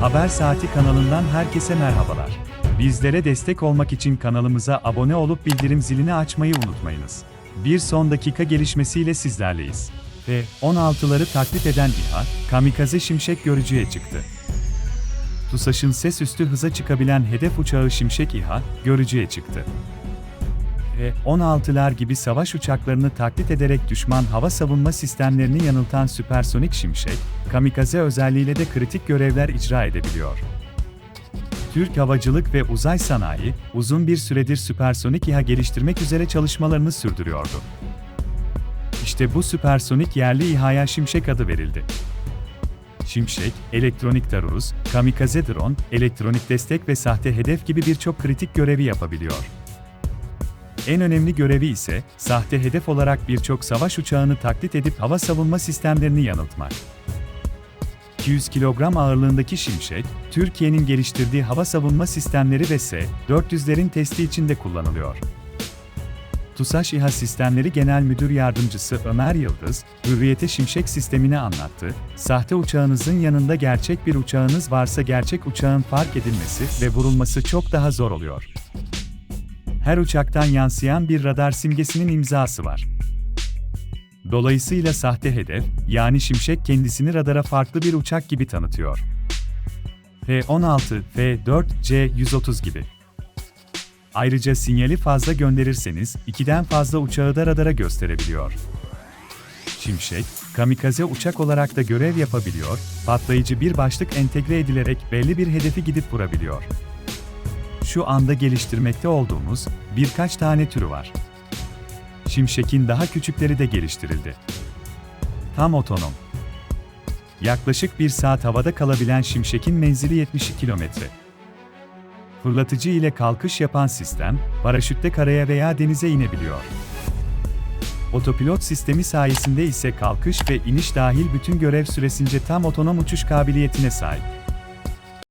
Haber Saati kanalından herkese merhabalar. Bizlere destek olmak için kanalımıza abone olup bildirim zilini açmayı unutmayınız. Bir son dakika gelişmesiyle sizlerleyiz. Ve 16'ları taklit eden İHA, kamikaze şimşek görücüye çıktı. TUSAŞ'ın ses üstü hıza çıkabilen hedef uçağı Şimşek İHA, görücüye çıktı. Ve 16'lar gibi savaş uçaklarını taklit ederek düşman hava savunma sistemlerini yanıltan süpersonik şimşek, kamikaze özelliğiyle de kritik görevler icra edebiliyor. Türk Havacılık ve Uzay Sanayi, uzun bir süredir süpersonik İHA geliştirmek üzere çalışmalarını sürdürüyordu. İşte bu süpersonik yerli İHA'ya Şimşek adı verildi. Şimşek, elektronik taarruz, kamikaze drone, elektronik destek ve sahte hedef gibi birçok kritik görevi yapabiliyor. En önemli görevi ise, sahte hedef olarak birçok savaş uçağını taklit edip hava savunma sistemlerini yanıltmak. 200 kilogram ağırlığındaki Şimşek, Türkiye'nin geliştirdiği hava savunma sistemleri ve S-400'lerin testi için de kullanılıyor. TUSAŞ İHA Sistemleri Genel Müdür Yardımcısı Ömer Yıldız, Hürriyet'e Şimşek sistemini anlattı. Sahte uçağınızın yanında gerçek bir uçağınız varsa gerçek uçağın fark edilmesi ve vurulması çok daha zor oluyor. Her uçaktan yansıyan bir radar simgesinin imzası var. Dolayısıyla sahte hedef, yani Şimşek kendisini radara farklı bir uçak gibi tanıtıyor. F-16, F-4, C-130 gibi. Ayrıca sinyali fazla gönderirseniz, ikiden fazla uçağı da radara gösterebiliyor. Şimşek, kamikaze uçak olarak da görev yapabiliyor, patlayıcı bir başlık entegre edilerek belli bir hedefi gidip vurabiliyor. Şu anda geliştirmekte olduğumuz birkaç tane türü var. Şimşek'in daha küçükleri de geliştirildi. Tam otonom. Yaklaşık bir saat havada kalabilen Şimşek'in menzili 72 kilometre. Fırlatıcı ile kalkış yapan sistem, paraşütle karaya veya denize inebiliyor. Otopilot sistemi sayesinde ise kalkış ve iniş dahil bütün görev süresince tam otonom uçuş kabiliyetine sahip.